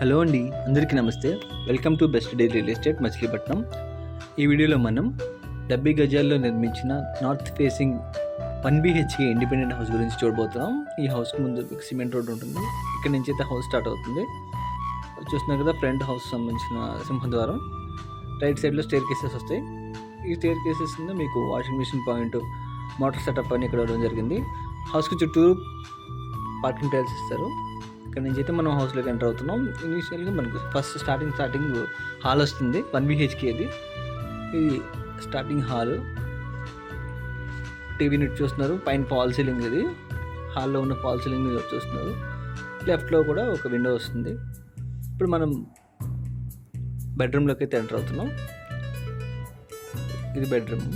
Hello అండి అందరికీ నమస్తే. Welcome to best day real estate Machilipatnam. ఈ వీడియోలో మనం డెబ్బై గజాల్లో నిర్మించిన north facing one BHK independent house గురించి చూడబోతున్నాం. ఈ హౌస్కి ముందు సిమెంట్ రోడ్ ఉంటుంది. ఇక్కడ నుంచి అయితే హౌస్ స్టార్ట్ అవుతుంది. చూస్తున్నారు కదా ఫ్రంట్ హౌస్ సంబంధించిన సింహద్వారం. రైట్ సైడ్లో స్టేర్ కేసెస్ వస్తాయి. ఈ స్టేర్ కేసెస్ కింద మీకు washing machine point motor setup అని ఇక్కడ ఇవ్వడం జరిగింది. హౌస్కి చుట్టూ పార్కింగ్ టైల్స్ ఇస్తారు. ఇక్కడ నుంచి అయితే మనం హౌస్లోకి ఎంటర్ అవుతున్నాం. ఇనిషియల్గా మనకు ఫస్ట్ స్టార్టింగ్ స్టార్టింగ్ హాల్ వస్తుంది. వన్ బిహెచ్కే ఇది ఇది స్టార్టింగ్ హాల్ టీవీ నెట్ చూస్తున్నారు. పైన ఫాల్ సీలింగ్ ఇది. హాల్లో ఉన్న ఫాల్ సీలింగ్ చూస్తున్నారు. లెఫ్ట్లో కూడా ఒక విండో వస్తుంది. ఇప్పుడు మనం బెడ్రూమ్లోకి అయితే ఎంటర్ అవుతున్నాం. ఇది బెడ్రూమ్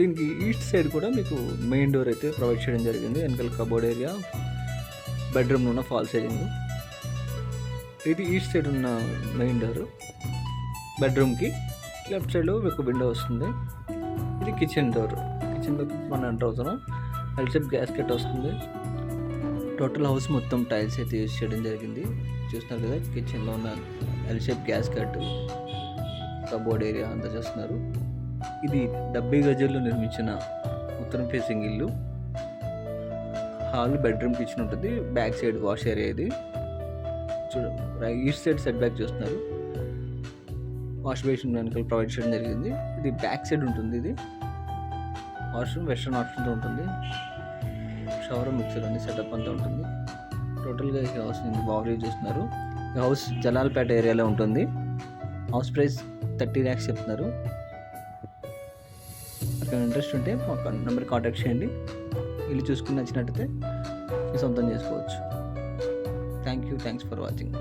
దీనికి ఈస్ట్ సైడ్ కూడా మీకు మెయిన్ డోర్ అయితే ప్రొవైడ్ చేయడం జరిగింది. వెనకాల కబోర్డ్ ఏరియా బెడ్రూమ్లో ఉన్న ఫాల్ సీలింగ్ ఇది ఈస్ట్ సైడ్ ఉన్న మెయిన్ డోర్. బెడ్రూమ్కి లెఫ్ట్ సైడ్లో మీకు విండో వస్తుంది. ఇది కిచెన్ డోర్. కిచెన్లోకి మనం ఎంటర్ అవుతున్నాం ఎల్సెప్ గ్యాస్ కట్ వస్తుంది. టోటల్ హౌస్ మొత్తం టైల్స్ అయితే యూజ్ చేయడం జరిగింది. చూస్తున్నారు కదా కిచెన్లో ఉన్న L shape gas cut cupboard area అంతా చూస్తున్నారు. ఇది డెబ్బై గజల్లో నిర్మించిన ఉత్తరం ఫేసింగ్ ఇల్లు. హాల్ బెడ్రూమ్ కిచెన్ ఉంటుంది. బ్యాక్ సైడ్ వాష్ ఏరియా ఇది. చూడండి. ఈస్ట్ సైడ్ సెట్ బ్యాక్ చూస్తున్నారు. వాష్ బేసిన్ వెనకాల ప్రొవైడ్ చేయడం జరిగింది. ఇది బ్యాక్ సైడ్ ఉంటుంది ఇది. వాష్రూమ్ వెస్ట్రన్ ఆప్షన్తో ఉంటుంది. షవర్ మిక్సర్ ఉంది సెటప్ అంతా ఉంటుంది. టోటల్గా ఈ హౌస్ బాగా చూస్తున్నారు. ఈ హౌస్ జలాల్పేట ఏరియాలో ఉంటుంది. హౌస్ ప్రైస్ థర్టీ ల్యాక్స్ చెప్తున్నారు. అక్కడ ఇంట్రెస్ట్ ఉంటే మా నెంబర్ కాంటాక్ట్ చేయండి. ఇల్లు చూసుకుని నచ్చినట్టయితే సొంతం చేసుకోవచ్చు. Thank you thanks for watching